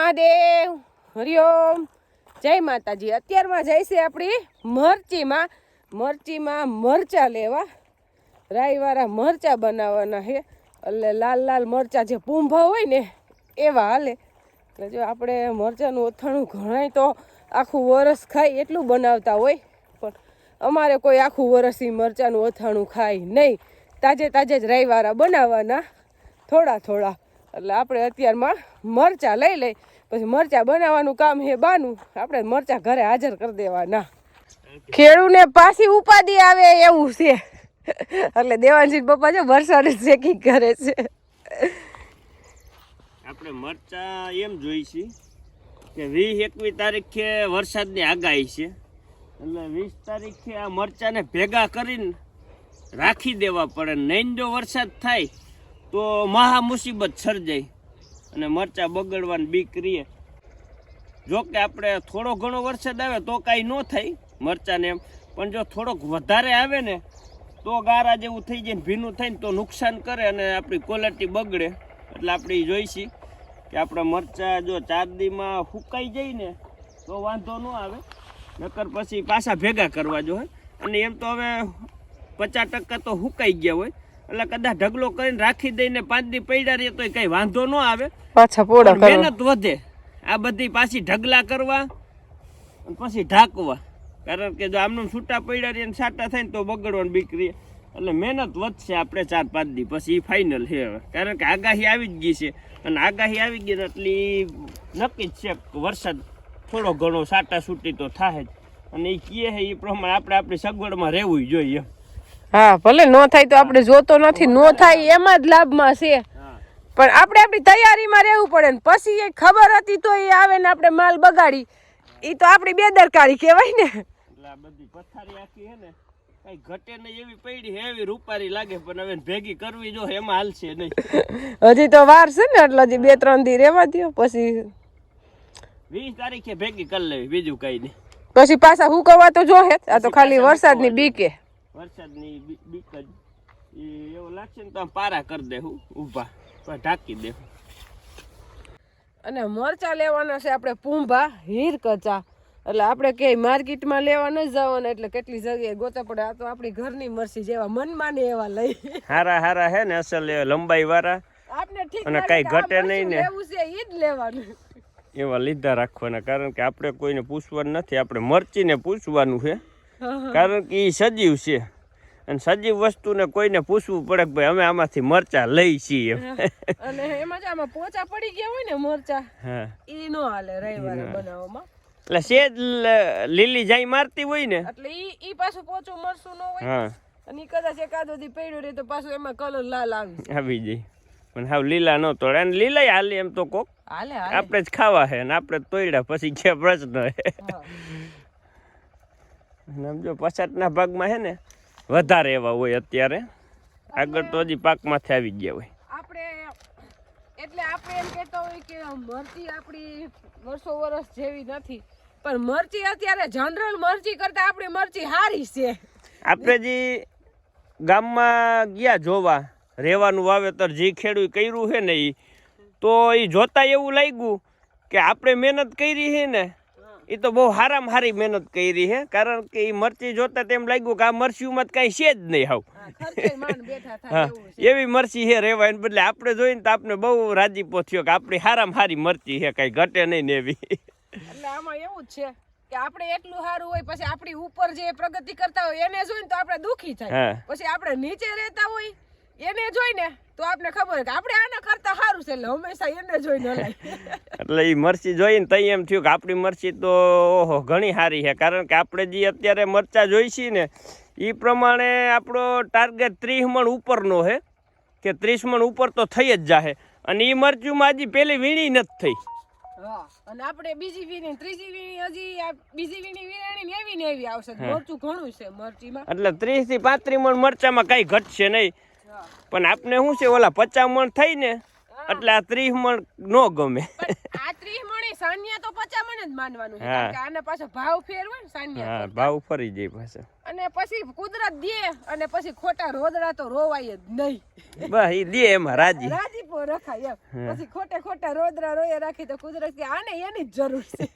મહાદેવ. હરિઓમ જય માતાજી. અત્યારમાં જઈશે આપણી મરચીમાં. મરચીમાં મરચા લેવા. રાઈવાળા મરચા બનાવવાના છે. એટલે લાલ લાલ મરચા જે પૂંભા હોય ને, એવા હાલે. એટલે જો આપણે મરચાનું અથાણું ઘણાય તો આખું વરસ ખાય એટલું બનાવતા હોય. પણ અમારે કોઈ આખું વરસ ઈ મરચાનું અથાણું ખાય નહીં. તાજે તાજે જ રાઈવાળા બનાવવાના. થોડા થોડા. એટલે આપણે અત્યારમાં મરચાં લઈ લઈ, પછી મરચાં બનાવવાનું કામ હે બાનું. આપણે મરચાં ઘરે હાજર કરી દેવાના. ખેડૂને પાછી ઉપાધિ આવે એવું છે. એટલે દેવાનજી પપ્પા છે વરસાદ શેકી કરે છે. આપણે મરચા એમ જોઈ છે કે વીસ એકવીસ તારીખે વરસાદની આગાહી છે. એટલે વીસ તારીખે આ મરચાને ભેગા કરીને રાખી દેવા પડે. નહીં જો વરસાદ થાય તો મહા મુસીબત સર્જાય અને મરચા બગડવાની બીક રહીએ જો કે આપણે થોડો ઘણો વરસાદ આવે તો કાંઈ ન થાય મરચાને એમ. પણ જો થોડોક વધારે આવે ને, તો ગારા જેવું થઈ જાય ભીનું થાય ને તો નુકસાન કરે અને આપણી ક્વોલિટી બગડે. એટલે આપણે જોઈશી કે આપણા મરચાં જો ચારદીમાં સુકાઈ જાય ને, તો વાંધો ન આવે. નકર પછી પાછા ભેગા કરવા જો અને એમ તો હવે પચાસ ટકા તો સુકાઈ ગયા હોય. એટલે કદાચ ઢગલો કરીને રાખી દઈને પાંચ દી પડ્યા રહીએ તો કઈ વાંધો ન આવે. પાછા પોડા મહેનત વધે. આ બધી પાછી ઢગલા કરવા પછી ઢાંકવા. કારણ કે જો આમનું છૂટા પડ્યા રહીએ સાટા થાય ને તો બગડવાની બીકરી એટલે મહેનત વધશે આપણે ચાર પાંચ દી પછી એ ફાઇનલ છે હવે. કારણ કે આગાહી આવી જ ગઈ છે. અને આગાહી આવી ગઈ એટલે નક્કી જ છે વરસાદ થોડો ઘણો સાટા છૂટી તો થાય જ. અને એ કહે છે એ પ્રમાણે આપણે આપણી સગવડમાં રહેવું જોઈએ. હા ભલે નો થાય તો આપણે જોતો નથી નો થાય એમાં જ લાભમાં છે. પણ આપણે આપણી તૈયારીમાં રહેવું પડે ને પછી એ ખબર હતી તો એ આવે ને આપણે માલ બગાડી. એ તો આપણી બેદરકારી કહેવાય ને. બધી પથારી આખી છે ને કઈ ઘટે નહીં એવી પડી એવી રૂપારી લાગે પણ હવે ભેગી કરવી જો એમાં હાલશે નહીં. હજી તો વાર છે ને એટલે હજી બે ત્રણ દી રહેવા દો પછી વીસ તારીખે ભેગી કરી લેવી બીજું કઈ નહીં. પછી પાછા હુકવા તો જો હે આ તો ખાલી વરસાદની બીકે. વરસાદની બીક જ. એ એવું લાગશે ને તો પારા કરી દેવું ઊભા. ઢાંકી દેવું અને મરચા લેવાના છે આપણે પૂંભા હીર કચા. એટલે આપણે કે માર્કેટમાં લેવા ન જવાના એટલે કેટલી જગ્યાએ ગોતા પડે. આ તો આપણી ઘરની મરસી જેવા મનમાં ને એવા લઈ. હારા હારા હે ને અસલ લંબાઈ વાળા આપણે ઠીક અને કઈ કાંઈ ઘટે નહીં ને. લેવું છે ઈ જ લેવાનું. એવા લીધા રાખવાના કારણ કે આપણે કોઈને પૂછવાનું નથી. આપણે મરચીને પૂછવાનું છે. કારણ કે એ સજીવ છે. અને સજીવ વસ્તુને કોઈને પૂછવું પડે કે ભાઈ અમે આમાંથી મરચા લઈ છીએ. અને એમાં આમાં પોચા પડી ગયા હોય ને મરચા હા. ઈ નો હાલે રવિવારે બનાવવામાં. એટલે સેજ લીલી જાય મારતી હોય ને એટલે ઈ ઈ પાછું પોચું મરસું ન હોય હા. અને કદાચ એકાદો દી પડ્યું રહે તો પાછું એમાં કલર લાલ આવી. આવી જાય. પણ હાવ લીલા ન તોડે. અને લીલા હાલી એમ તો કોક. આપણે જ ખાવા છે અને આપણે તોડ્યા પછી કે પ્રશ્ન હા. અને આમ જો પછાતના ભાગમાં છે ને વધારે એવા હોય અત્યારે. આગળ તો હજી પાકમાંથી આવી ગયા હોય. આપણે એટલે આપણે એમ કહેતા હોય કે મરચી આપણી વર્ષો વર્ષ જેવી નથી પણ મરચી અત્યારે જનરલ મરચી કરતા આપણી મરચી સારી છે. આપણે જે ગામમાં ગયા જોવા રહેવાનું વાવેતર જે ખેડૂત કર્યું છે ને એ તો એ જોતા એવું લાગ્યું કે આપણે મહેનત કરી છે ને એ તો બહુ હારામાં હારી મહેનત કરી છે કારણ કે એ મરચી જોતા તેમ લાગ્યું કે આ મરચીમાં કઈ છે જ નહીં હાવ હા, હા એવું મરચી છે રેવા એને બદલે આપણે જોઈને તો આપણે બહુ રાજીપો થયો કે આપણી હારામાં હારી મરચી છે કાંઈ ઘટે નહીં ને એવી. એટલે આમાં એવું જ છે કે આપણે એટલું સારું હોય પછી આપણી ઉપર જે પ્રગતિ કરતા હોય એને જોઈને તો આપણે દુખી થાય. પછી આપણે નીચે રહેતા હોય એને જોઈને તો આપને ખબર કે આપણે આના કરતા સારું છે. એટલે હંમેશા એને જોઈને એટલે એ મરચી જોઈને તઈ એમ થયું કે આપણી મરચી તો ઓહો ઘણી સારી છે. કારણ કે આપણે જે અત્યારે મરચા જોઈ છીએ ને એ પ્રમાણે આપણો ટાર્ગેટ ત્રીસ મણ ઉપરનો છે કે ત્રીસ મણ ઉપર તો થઈ જ જાહે. અને એ મરચુંમાં હજી પેલી વીણી નથી થઈ. હા અને આપણે બીજી વીણી ત્રીજી વીણી હજી બીજી વીણી વીણી ને એવી ને એવી આવશે મરચું ઘણું છે મરચીમાં. એટલે ત્રીસથી પાંત્રીસ મણ મરચામાં કઈ ઘટશે નહીં. પણ આપને શું છે ઓલા પચામણ થઈ ને એટલે આ ત્રીસ મણ ન ગમે. આ ત્રીસ મણી સાનિયા તો પચામણ જ માનવાનું છે કારણ કે આને પાછો ભાવ ફેર ને સાનિયા હા ભાવ ફરી જાય પાછો. અને પછી કુદરત દે અને પછી ખોટા રોદડા તો રોવાય જ નહીં. બસ ઈ દે એમાં રાજી. રાજીપો રખાય એમ. પછી ખોટે ખોટા રોદરા રોયા રાખી તો કુદરત કે આને એની જ જરૂર છે.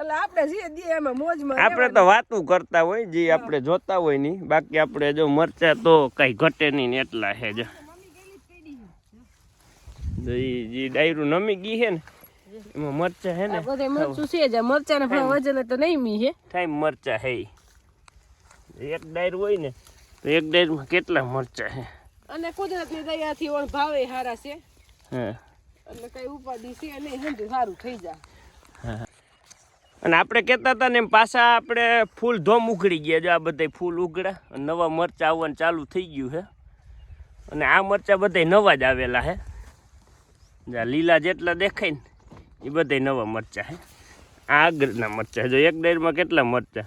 એટલે આપણે જે દે એમાં મોજમાં આપણે તો વાતું કરતા હોય જે આપણે જોતા હોયની બાકી આપણે જો મરચા તો કઈ ઘટે નહીં ને એટલા છે જો. તો ઈ જે ડાયરું નમી ગઈ છે ને એમાં મરચા છે ને બધા મરચું છે જ. મરચાના ભાવ વજન તો નહીં મી હે. ટાઈમ મરચા છે એક ડાયરું હોય ને તો એક ડાયરમાં કેટલા મરચા છે અને કુદરતની દયાથી ઓણ ભાવે સારા છે. હા. એટલે કઈ ઉપાધિ છે નહીં સમજુ સારું થઈ જાય અને આપણે કહેતા હતા ને એમ પાછા આપણે ફૂલ ધોમ ઉઘડી ગયા જો આ બધા ફૂલ ઉઘડા અને નવા મરચા આવવાનું ચાલુ થઈ ગયું છે અને આ મરચા બધા નવા જ આવેલા છે લીલા જેટલા દેખાય ને એ બધા નવા મરચા હે. આગળના મરચા જો એક ડેરમાં કેટલા મરચા?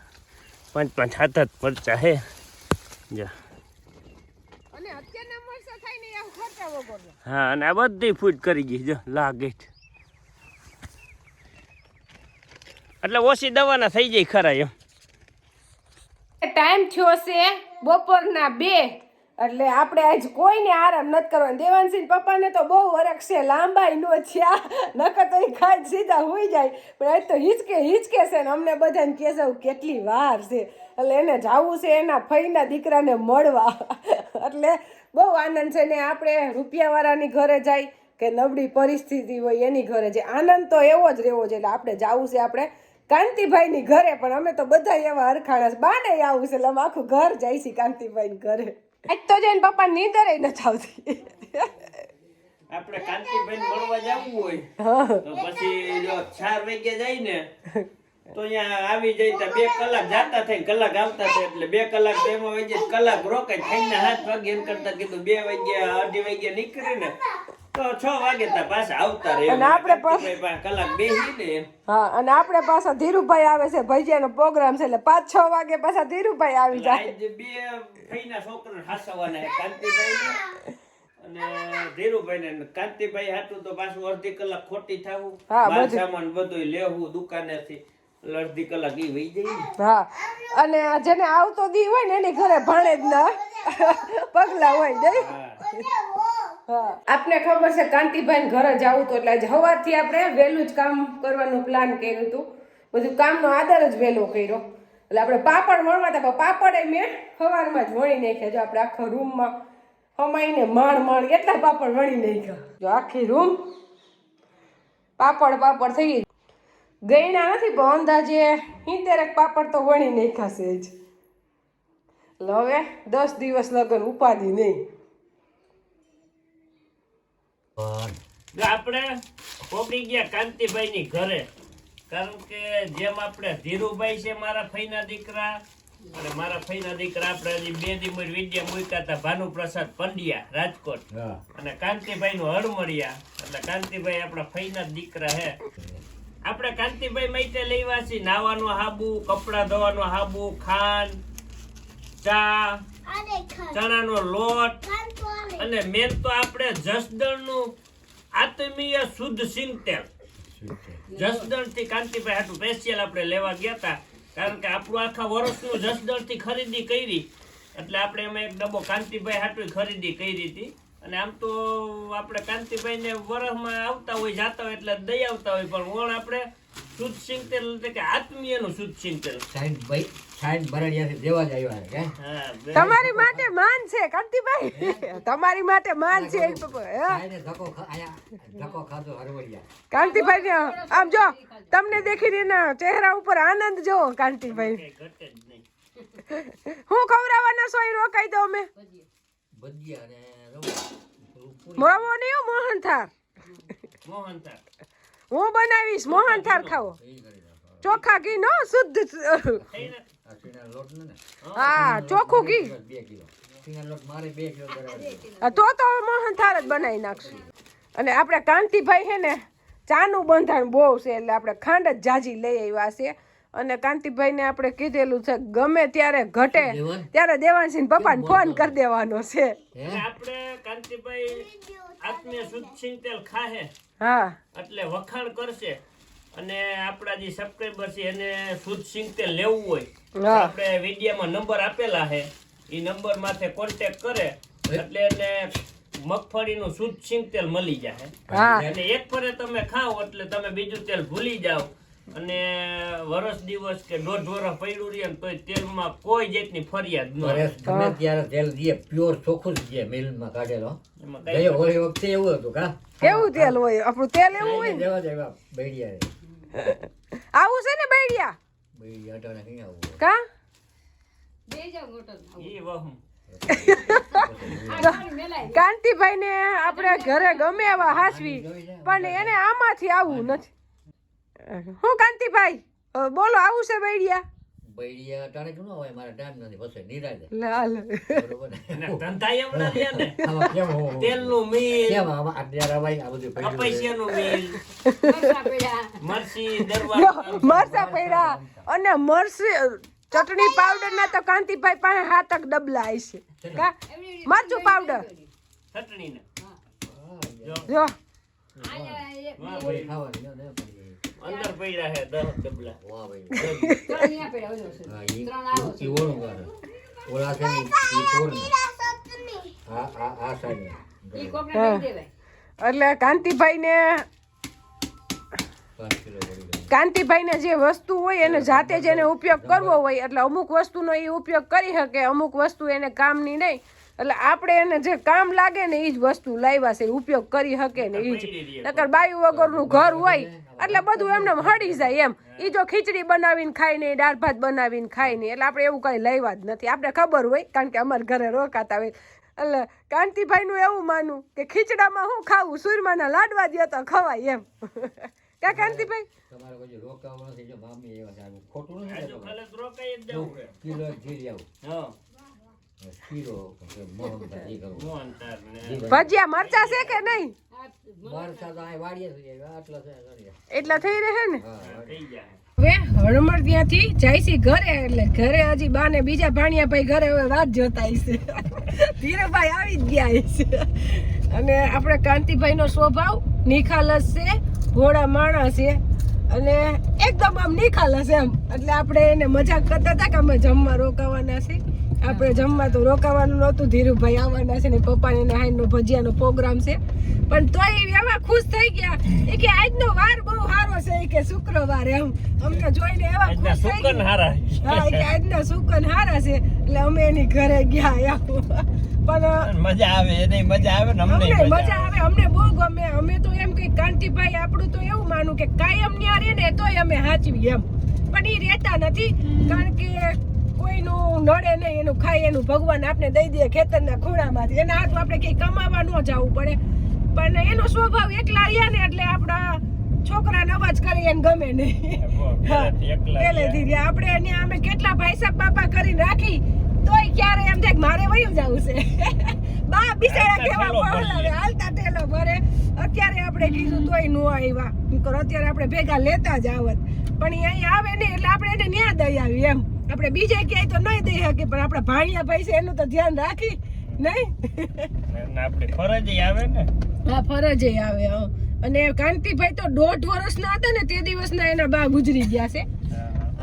પાંચ પાંચ સાત સાત મરચા હે. જા. હા અને આ બધી ફૂટ કરી ગઈ જો લાગે એટલે ઓછી દવાના થઈ જાય ખરા એમ. ટાઈમ થયો છે બપોરના બે. એટલે આપણે આજ કોઈને આરામ નથી કરવાનો. દેવાનસિંહ પપ્પાને તો બહુ વરખ છે, લાંબાઈ નો થયા. નકર તો એ ખાઈ સીધા હોઈ જાય. પણ આજ તો હિચકે હિચકે છે ને અમને બધાને કહે છે કેટલી વાર છે. એટલે એને જાવું છે એના ફઈના દીકરાને મળવા. એટલે બહુ આનંદ છે ને આપણે રૂપિયાવાળાની ઘરે જાય કે નબળી પરિસ્થિતિ હોય એની ઘરે જાય. આનંદ તો એવો જ રહેવો છે એટલે આપણે જાવું છે આપણે કાંતિભાઈની ઘરે. પણ અમે તો બધા એવા હરખાણા બાને આવું છે. એટલે આખું ઘર જાય છે કાંતિભાઈની ઘરે. આજ તો જઈને પપ્પા નીંદર નથી આવતી. આપણે કાંતિભાઈ મળવા જવું હોય તો પછી જો ચાર વાગ્યા જાય ને તો અહીંયા આવી જાય તો બે કલાક જાતા થાય કલાક આવતા થાય એટલે બે કલાક તો એમાં વહી કલાક રોકાય થઈને હાથ વાગે એમ કરતા કીધું બે વાગ્યા અઢી વાગ્યા નીકળે ને તો છ વાગે તા પાછા આવતા રહે અને આપણે પણ- કાંતિભાઈ પાસે કલાક બેસી ને હા અને આપણે પાછા ધીરુભાઈ આવે છે ભજીયાનો પ્રોગ્રામ છે એટલે પાંચ છ વાગે પાછા ધીરુભાઈ આવી જાય. બે ફઈના છોકરાને હાસવાના કાંતિભાઈ અને ધીરુભાઈ ને કાંતિભાઈ હાટું તો પાછું અડધી કલાક ખોટી થાવું. માલ બધું. સામાન બધું લેવું દુકાનેથી. અડધી કલાક ઈ વહી જાય. હા અને જેને આવતો દી હોય ને એની ઘરે ભાણે જ ના. પગલા હોય હા. આપને ખબર છે કાંતિભાઈ ઘરે જવું તો એટલે આજે સવારથી આપણે વહેલું જ કામ કરવાનું પ્લાન કર્યું હતું. બધું કામનો આદર જ વહેલો કર્યો. એટલે આપણે પાપડ વણવા હતા પાપડ એ મેં સવારમાં જ વણી નાખ્યા. જો આપણે આખા રૂમમાં હમાઈને માણ માણ કેટલા પાપડ વણી નાખ્યા. જો આખી રૂમ પાપડ પાપડ થઈ ગઈ. ગયણા નથી, પણ અંદાજે સિત્તેરેક પાપડ તો વણી નાખ્યા છે જ. એટલે હવે દસ દિવસ લગન ઉપાધિ નહીં. આપણે પોગી ગયા કાંતિભાઈ ની ઘરે. કારણ કે જેમ આપણે ધીરુભાઈ છે મારા ફઈના દીકરા અને મારા ફઈના દીકરા આપણે હજી બે દી વિદ્યા મૂક્યા હતા ભાનુપ્રસાદ પંડ્યા રાજકોટ. અને કાંતિભાઈ નું હળમળિયા એટલે કાંતિભાઈ આપણા ફઈના દીકરા હે. આપણે કાંતિભાઈ માટે લેવા છે નાવાનું હાબુ કપડા ધોવાનું હાબુ ખાંડ ચા ચણાનો લોટ. અને મેન તો આપણે જસદણનું આત્મીય શુદ્ધ સિંગ તેલ જસદણથી કાંતિભાઈ હાટું સ્પેશિયલ આપણે લેવા ગયા હતા કારણ કે આપણું આખા વર્ષનું જસદણથી ખરીદી કરી, એટલે આપણે એમાં એક ડબ્બો કાંતિભાઈ હાટું ખરીદી કરી હતી. અને આમ તો આપણે કાંતિભાઈ ને વરસમાં આવતા હોય, જાતા હોય એટલે દઈ આવતા હોય, પણ ઓણ આપણે શુદ્ધ સિંગ તેલ એટલે કે આત્મીયનું શુદ્ધ સિંગ તેલ. સાહેબ ભાઈ સાઈન બરડિયાથી દેવા જ આવ્યા છે કે તમારી માટે માન છે કાંતિભાઈ. તમારી માટે માન છે એક પપ્પા, હે? સાઈને ધક્કો આયા ધક્કો ખાધો હરવડિયા. કાંતિભાઈ ને આમ જો તમને દેખીને એના ચહેરા ઉપર આનંદ જો કાંતિભાઈ. ઘટે જ નહીં. હું ખવડાવવાના સોય રોકાઈ દો અમે. ભજીયા ને મોહન થાર મોહન થાળ. હું બનાવીશ? મોહન થાર ખાવો ચોખા ઘી નો શુદ્ધ હા. ચોખ્ખું ઘી. તો તો મોહન થાર જ બનાવી નાખશું. અને આપણે કાંતિભાઈ છે ને ચાનું બંધાણ બહુ છે એટલે આપણે ખાંડ જ જાજી લઈ આવ્યા છે. અને કાંતિભાઈને આપણે કીધેલું છે ગમે ત્યારે ઘટે? ત્યારે દેવાનસિંહ પપ્પાને ફોન કરી દેવાનો છે. આપણે કાંતિભાઈ આત્મીય શુદ્ધ સિંગ તેલ ખાહે. હા. એટલે વખાણ કરશે અને આપણા જે સબસ્ક્રાઈબર છે એને શુદ્ધ સિંગ તેલ લેવું હોય. આપણે વિડીયામાં નંબર આપેલા છે. એ નંબર માથે કોન્ટેક્ટ કરે એટલે એને મગફળીનું શુદ્ધ સિંગ તેલ મળી જાય. અને એક ફરે તમે ખાઓ એટલે તમે બીજું તેલ ભૂલી જાઓ. અને વરસ દિવસ કે દોઢ વરસ પડ્યું રહે ને તોય તેલમાં કોઈ જાતની ફરિયાદ ન આવે. ગમે ત્યારે તેલ દે પ્યોર ચોખ્ખું જ મિલમાં કાઢેલો. એમાં હોળી વખતે એવું હતું કા? કેવું તેલ હોય? આપણું તેલ એવું હોય ને? દેવા દેવા બૈડિયા આવું છે ને બેડિયા? બેડિયા અટાણે કઈ આવું. કા? ઈ વહમ. કાંતિભાઈ ને આપણે ઘરે ગમે એવા હાસવી પણ એને આમાંથી આવવું નથી. હું કાંતિભાઈ? બોલો આવું છે બૈડિયા? બૈડિયા ટાણે ન હોય મારા ટાઈમ નથી બસ નિરાજે લાલ બરોબર ને? અને ધંધા એવડા છે ને. કેમ હો- તેલનું મિલ. કેમ આમાં અત્યારે ભાઈ આ બધું પૈસા છે? કપૈસિયાનું મિલ. મરસી દરવાજા. મરસા પડ્યા. અને મરસી ચટણી પાવડર ના તો કાંતિભાઈ પાસે હાથક ડબલા છે. કા? મરચું પાવડર ચટણી હા, જો. ખાવાની ના, ના. અંદર પડ્યા છે દસ ડબલા વાહ ભાઈ. હા, ઈ- ઈ ઓળું કરે. ઓલા છે ને ઈ તોડને. આ આ આ સાઈડને. એટલે કાંતિભાઈ ને પાંચ કિલો પડી ગયું. કાંતિભાઈ ને જે વસ્તુ હોય એને જાતે જ એને ઉપયોગ કરવો હોય. એટલે અમુક વસ્તુનો એ ઉપયોગ કરી શકે અમુક વસ્તુ એને કામની નહીં. એટલે આપણે એને જે કામ લાગે ને એ જ વસ્તુ લાવ્યા છે ઉપયોગ કરી શકે ને એ જ. નકર બાયું વગરનું ઘર હોય એટલે બધું એમને હળી જાય એમ. એ જો ખીચડી બનાવીને ખાય નહીં દાળ ભાત બનાવીને ખાય નહીં એટલે આપણે એવું કંઈ લેવા જ નથી. આપણે ખબર હોય કારણ કે અમારા ઘરે રોકાતા હોય. એટલે કાંતિભાઈનું એવું માનું કે ખીચડામાં હું ખાવું સુરમાના લાડવા દે તો ખવાય એમ. ક્યાં કાંતિભાઈ? તમારે કોઈ રોકાવું નથી જો મામી એવા ખોટું નથી. કિલો જીરી આવું. હા. ભજીયા મરચા છે કે નહીં? મરચા તો અહીં વાડીએ છે આટલા છે વાડીએ. એટલા થઈ રહે ને? હવે હળમળ ત્યાંથી જાય છે ઘરે એટલે ઘરે હજી બા ને બીજા ભાણિયા ભાઈ ઘરે હવે રાત જોતા છે. ધીરુભાઈ આવી જ ગયા અને આપણે કાંતિભાઈ નો સ્વભાવ નિખાલસ છે ઘોડા માણસ છે અને એકદમ આમ નિખાલસ એમ. એટલે આપણે એને મજાક કરતા હતા કે અમે જમવા રોકાવાના છે. આપણે જમવા તો રોકાવાનું નહોતું. ધીરુભાઈ આવવાના છે ને પપ્પાને ને હાઈનો ભજીયાનો પ્રોગ્રામ છે. પણ તોય એ એવા ખુશ થઈ ગયા. એ કે આજનો વાર બહુ સારો છે. એ કે શુક્રવાર એમ. અમને જોઈને એવા ખુશ થઈ ગયા. હારા હા કે આજના શુકન હારા છે. એટલે અમે એની ઘરે ગયા એમ પણ મજા આવે એને મજા આવે ને અમને મજા આવે. અમને બહુ ગમે. અમે તો એમ કે કાંતિભાઈ આપણું તો એવું માનું કે કાયમ ન્યા રહે ને તોય અમે હાચવી એમ. પણ એ રહેતા નથી. કારણ કે કોઈનું નડે નહીં એનું ખાય એનું ભગવાન આપણે દઈ દે ખેતરના ખૂણામાંથી. એના હાથમાં આપણે કંઈ કમાવા ન જવું પડે. પણ એનો સ્વભાવ એકલા રહ્યા ને એટલે આપણા છોકરાને અવાજ કરી એને ગમે નહીં. પહેલેથી. આપણે અહીંયા અમે કેટલા ભાઈ સાહેબ બાપા કરીને રાખી તોય ક્યારે એમ થાય મારે વયું જવું છે. બા બિચારા કેવા ઠેલો હાલતા ટેલો ભરે. અત્યારે આપણે કીધું તોય નો આવ્યા. અત્યારે આપણે ભેગા લેતા જ આવત. પણ અહીં અહીંયા આવે ને એટલે આપણે એને ન્યા દઈ આવી એમ. આપણે બીજે ક્યાંય તો નહીં દઈ શકીએ પણ આપણા ભાણિયા ભાઈ છે એનું તો ધ્યાન રાખી નહીં આપણે ફરજ આવે ને? હા ફરજ આવે હં. અને કાંતિભાઈ તો દોઢ વર્ષના હતા ને તે દિવસના એના બા ગુજરી ગયા છે.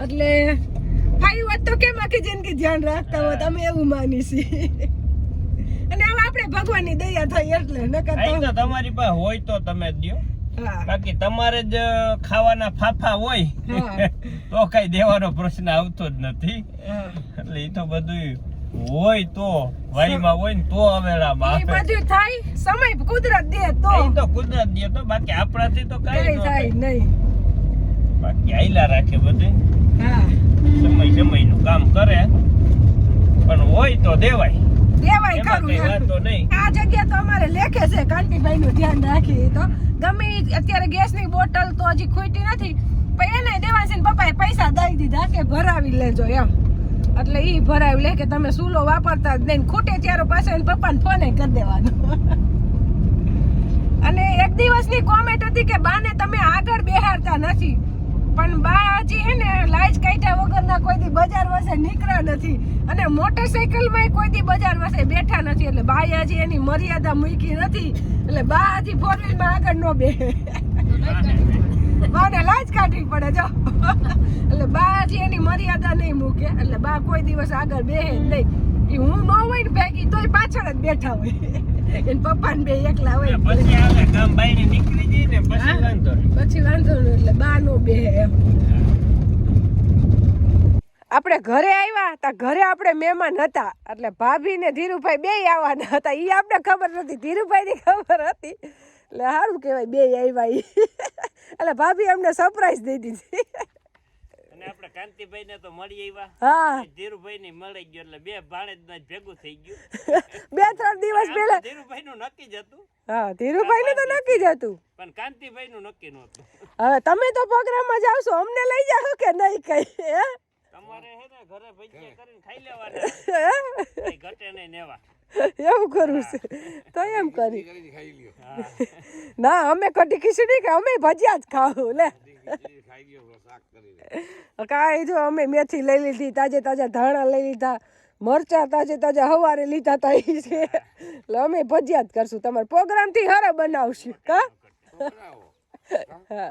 એટલે ફાઈ વાત તો કેમ આખી જિંદગી ધ્યાન રાખતા હોત અમે એવું માની છીએ અને હવે આપણે ભગવાનની દયા થઈ એટલે નકર તમારી પાસે હોય તો તમે દ્યો. બાકી તમારે જ ખાવાના ફાફા હોય તો કઈ દેવાનો પ્રશ્ન આવતો જ નથી. એટલે એ તો બધું હોય તો વાડીમાં હોય ને તો અવેળામાં આવે બધું થાય સમય કુદરત દે તો. એ તો કુદરત દે તો બાકી આપણાથી તો કઈ થાય નહીં. બાકી આયલા રાખે બધું સમય સમયનું કામ કરે. પણ હોય તો દેવાય. દેવાય ખરું આ જગ્યા તો અમારે લેખે છે કાંતિભાઈ નું ધ્યાન રાખી તો. ગમે અત્યારે ગેસની બોટલ તો હજી ખૂટી નથી પણ એને દેવાંશી પપ્પાએ પૈસા દઈ દીધા કે ભરાવી લેજો એમ. એટલે ઈ ભરાવી લે કે તમે સૂલો વાપરતા જ નહીં. ખૂટે ત્યારે પાછો એને પપ્પાને ફોન કરી દેવાનો. અને એક દિવસની કોમેન્ટ હતી કે બાને તમે આગળ બેહારતા નથી પણ બા હજી હે ને લાજ કોઈ દી બજાર વસે નીકળ્યા નથી. અને મોટરસાઇકલમાં કોઈ દી બજાર વસે બેઠા નથી. એટલે બાએ હજી એની મર્યાદા મૂકી નથી. એટલે બા હજી ફોર વ્હીલમાં આગળ ન બે. બાને લાજ કાઢવી પડે જો. એટલે બા હજી એની મર્યાદા નહીં મૂકે. એટલે બા કોઈ દિવસ આગળ બેહે જ નહીં. એ હું ન હોય ને ભેગી તોય પાછળ જ બેઠા હોય. એને પપ્પા ને બે એકલા હોય. પછી વાંધો નહીં. એટલે બા નો બેહે એમ આપણે ઘરે આવ્યા તા ઘરે આપણે મહેમાન હતા. એટલે ભાભી ને ધીરુભાઈ બે આવવાના હતા. એ આપણે ખબર નથી ધીરુભાઈ ની ખબર હતી. એટલે સારું કહેવાય બે આવ્યા એ એટલે ભાભી અમને સરપ્રાઈઝ દઈ દીધી અને આપણે કાંતિભાઈ ને તો મળી આવ્યા હા. ધીરુભાઈ ને મળી ગયો એટલે બે ભાણેજ ભેગું થઈ ગયું. બે ત્રણ દિવસ પહેલા ધીરુભાઈ નું નક્કી જ હતું. હા ધીરુભાઈ નું તો નક્કી જ હતું. પણ કાંતિભાઈ નું નક્કી નહોતું. હવે તમે તો પ્રોગ્રામમાં જાવશો અમને લઈ જાઓ કે નહીં કઈ હે? તમારે હે ને ઘરે ભજીયા કરીને ખાઈ લેવાના. ઘટે નહીં નેવા. એવું કરવું છે. તો એમ કરી. ના અમે કઢી ખીચડી કે અમે ભજીયા જ ખાવું લે. કાંઈ જો અમે મેથી લઈ લીધી તાજે તાજા ધાણા લઈ લીધા મરચા તાજે તાજા હવારે લીધા તા ઈ છે. એટલે અમે ભજીયા જ કરશું. તમારે પ્રોગ્રામથી હારે બનાવશું કા? હા.